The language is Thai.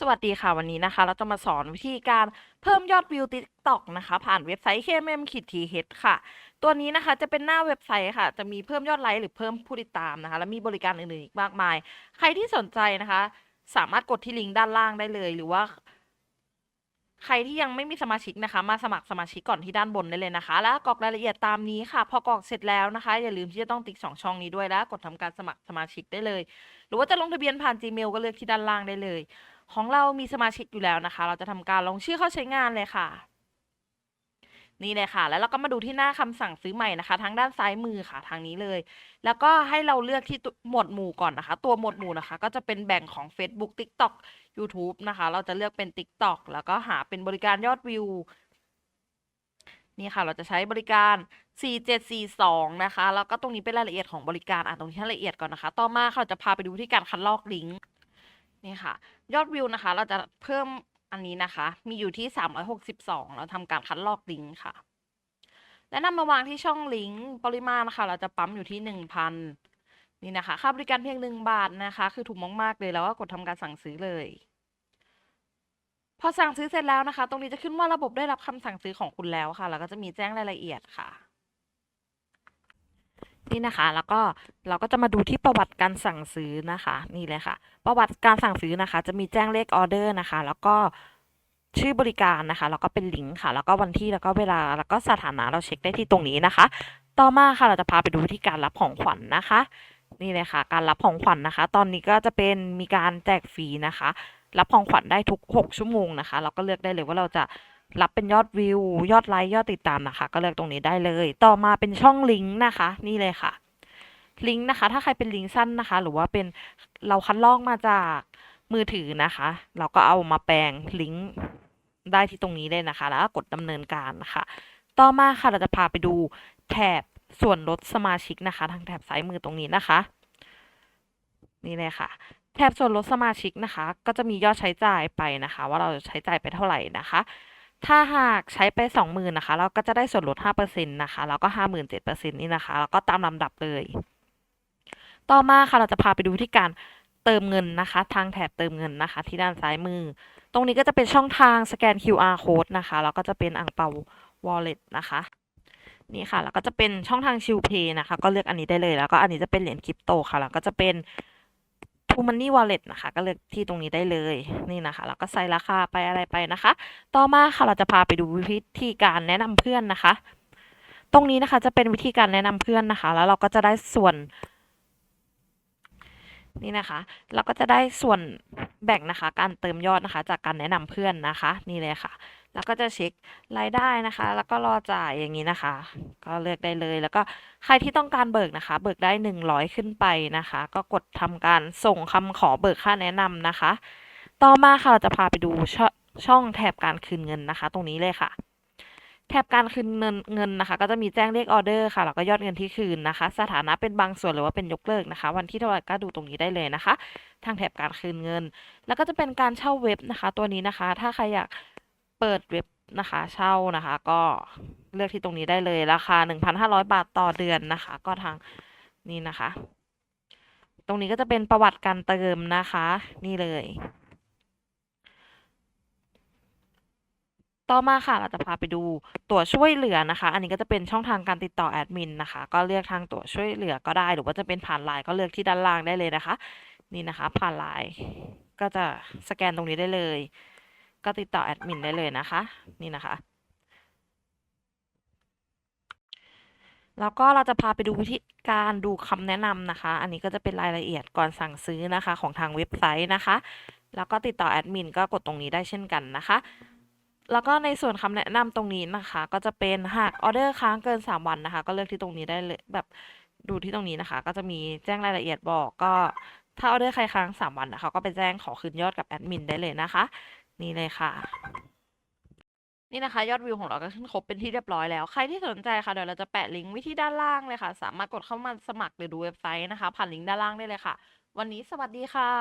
สวัสดีค่ะวันนี้นะคะ เราจะมาสอนวิธีการเพิ่มยอดวิว TikTok นะคะ ผ่านเว็บไซต์ KMM TH ค่ะ ตัวนี้นะคะจะเป็นหน้าเว็บไซต์ค่ะ จะมีเพิ่มยอดไลค์หรือเพิ่มผู้ติดตามนะคะ และมีบริการอื่นๆอีกมากมาย ใครที่สนใจนะคะ สามารถกดที่ลิงก์ด้านล่างได้เลย หรือว่า ใครที่ยังไม่มีสมาชิกนะคะ มาสมัครสมาชิกก่อนที่ด้านบนได้เลยนะคะ แล้วกรอกรายละเอียดตามนี้ค่ะ พอกรอกเสร็จแล้วนะคะ อย่าลืมที่จะต้องติ๊กสองช่องนี้ด้วยแล้ว กดทำการสมัครสมาชิกได้เลย หรือว่าจะลงทะเบียนผ่าน Gmail ก็เลือกที่ด้านล่างได้เลย ของเรามีสมาชิกอยู่แล้วนะคะ เราจะทำการลงชื่อเข้าใช้งานเลยค่ะ นี่เลยค่ะ แล้วเราก็มาดูที่หน้าคำสั่งซื้อใหม่นะคะ ทางด้านซ้ายมือค่ะทางนี้เลย แล้วก็ให้เราเลือกที่หมวดหมู่ก่อนนะคะ ตัวหมวดหมู่นะคะ ก็จะเป็นแบ่งของ Facebook TikTok YouTube นะคะ เราจะเลือกเป็น TikTok แล้วก็หาเป็นบริการยอดวิวนี่ค่ะ เราจะใช้บริการ 4742 นะคะ แล้วก็ตรงนี้เป็นรายละเอียดของบริการ อ่านตรงนี้ให้ละเอียดก่อนนะคะ ต่อมาเราจะพาไปดูที่การคัดลอกลิงก์ นี่ค่ะ ยอดวิวนะคะ เราจะเพิ่มอันนี้นะคะ มีอยู่ที่ 362 เราทำการคัดลอกลิงก์ค่ะ และนำมาวางที่ช่องลิงก์ปริมาณนะคะ เราจะปั๊มอยู่ที่ 1,000 นี่นะคะ ค่าบริการเพียง 1 บาทนะคะ คือถูกมากๆเลยแล้วก็กดทำการสั่งซื้อเลย พอสั่งซื้อเสร็จแล้วนะคะ ตรงนี้จะขึ้นว่าระบบได้รับคำสั่งซื้อของคุณแล้วค่ะ แล้วก็จะมีแจ้งรายละเอียดค่ะ นี่นะคะ แล้วก็เราก็จะมาดูที่ประวัติการสั่งซื้อนะคะ นี่เลยค่ะ ประวัติการสั่งซื้อนะคะ จะมีแจ้งเลขออเดอร์นะคะ แล้วก็ชื่อบริการนะคะ แล้วก็เป็นลิงก์ค่ะ แล้วก็วันที่แล้วก็เวลาแล้วก็สถานะเราเช็คได้ที่ตรงนี้นะคะ ต่อมาค่ะเราจะพาไปดูวิธีการรับของขวัญนะคะ นี่เลยค่ะ การรับของขวัญนะคะ ตอนนี้ก็จะเป็นมีการแจกฟรีนะคะ รับของขวัญได้ทุก 6 ชั่วโมงนะคะ เราก็เลือกได้เลยว่าเราจะ รับเป็นยอดวิว ยอดไลค์ยอดติดตามนะคะ ก็เลือกตรงนี้ได้เลย ต่อมาเป็นช่องลิงก์นะคะ นี่เลยค่ะลิงก์นะคะ ถ้าใครเป็นลิงก์สั้นนะคะ หรือว่าเป็นเราคัดลอกมาจากมือถือนะคะ เราก็เอามาแปลงลิงก์ได้ที่ตรงนี้เลยนะคะ แล้วก็กดดำเนินการนะคะ ต่อมาค่ะเราจะพาไปดูแถบส่วนลดสมาชิกนะคะ ทางแถบซ้ายมือตรงนี้นะคะ นี่เลยค่ะ แถบส่วนลดสมาชิกนะคะ ก็จะมียอดใช้จ่ายไปนะคะ ว่าเราจะใช้จ่ายไปเท่าไหร่นะคะ ถ้าหากใช้ไปสองหมื่นนะคะ เราก็จะได้ส่วนลดห้าเปอร์เซ็นต์นะคะ แล้วก็ห้าหมื่นเจ็ดเปอร์เซ็นต์นี่นะคะ แล้วก็ตามลำดับเลย ต่อมาค่ะ เราจะพาไปดูวิธีการเติมเงินนะคะ ทางแถบเติมเงินนะคะ ที่ด้านซ้ายมือ ตรงนี้ก็จะเป็นช่องทางสแกน QR code นะคะ แล้วก็จะเป็นอ่างเปา wallet นะคะ นี่ค่ะ แล้วก็จะเป็นช่องทางชิลเพย์นะคะ ก็เลือกอันนี้ได้เลย แล้วก็อันนี้จะเป็นเหรียญคริปโตค่ะ แล้วก็จะเป็น ทูมันนี่วอลเล็ตนะคะ ก็เลือกที่ตรงนี้ได้เลยนี่นะคะ แล้วก็ใส่ราคาไปอะไรไปนะคะ ต่อมาค่ะเราจะพาไปดูวิธีการแนะนำเพื่อนนะคะ ตรงนี้นะคะจะเป็นวิธีการแนะนำเพื่อนนะคะ แล้วเราก็จะได้ส่วนนี่นะคะ เราก็จะได้ส่วนแบ่งนะคะ การเติมยอดนะคะ จากการแนะนำเพื่อนนะคะ นี่เลยค่ะ แล้วก็จะเช็ครายได้นะคะ แล้วก็รอจ่ายอย่างนี้นะคะ ก็เลือกได้เลย แล้วก็ใครที่ต้องการเบิกนะคะ เบิกได้หนึ่งร้อยขึ้นไปนะคะ ก็กดทำการส่งคำขอเบิกค่าแนะนำนะคะ ต่อมาค่ะเราจะพาไปดูชช่องแถบการคืนเงินนะคะ ตรงนี้เลยค่ะแถบการคืนเงินเงินนะคะ ก็จะมีแจ้งเลขออเดอร์ค่ะแล้วก็ยอดเงินที่คืนนะคะ สถานะเป็นบางส่วนหรือว่าเป็นยกเลิกนะคะ วันที่เท่าไหร่ก็ดูตรงนี้ได้เลยนะคะ ทางแถบการคืนเงิน แล้วก็จะเป็นการเช่าเว็บนะคะ ตัวนี้นะคะ ถ้าใครอยาก เปิดเว็บนะคะเช่านะคะ ก็เลือกที่ตรงนี้ได้เลยราคา 1,500 บาทต่อเดือนนะคะ ก็ทางนี่นะคะ ตรงนี้ก็จะเป็นประวัติการเติมนะคะ นี่เลย ต่อมาค่ะเราจะพาไปดูตั๋วช่วยเหลือนะคะ อันนี้ก็จะเป็นช่องทางการติดต่อแอดมินนะคะ ก็เลือกทางตั๋วช่วยเหลือก็ได้ หรือว่าจะเป็นผ่านไลน์ก็เลือกที่ด้านล่างได้เลยนะคะ นี่นะคะ ผ่านไลน์ก็จะสแกนตรงนี้ได้เลย ก็ติดต่อแอดมินได้เลยนะคะ นี่นะคะ แล้วก็เราจะพาไปดูวิธีการดูคำแนะนำนะคะ อันนี้ก็จะเป็นรายละเอียดก่อนสั่งซื้อนะคะของทางเว็บไซต์นะคะ แล้วก็ติดต่อแอดมินก็กดตรงนี้ได้เช่นกันนะคะแล้วก็ในส่วนคำแนะนำตรงนี้นะคะ ก็จะเป็นหากออเดอร์ค้างเกิน 3 วันนะคะ ก็เลือกที่ตรงนี้ได้เลยแบบดูที่ตรงนี้นะคะ ก็จะมีแจ้งรายละเอียดบอกก็ถ้าออเดอร์ใครค้าง 3 วันนะคะก็ไปแจ้งขอคืนยอดกับแอดมินได้เลยนะคะ นี่เลยค่ะ นี่นะคะ ยอดวิวของเราก็ขึ้นครบเป็นที่เรียบร้อยแล้ว ใครที่สนใจค่ะเดี๋ยวเราจะแปะลิงก์ไว้ที่ด้านล่างเลยค่ะ สามารถกดเข้ามาสมัครหรือดูเว็บไซต์นะคะ ผ่านลิงก์ด้านล่างได้เลยค่ะ วันนี้สวัสดีค่ะ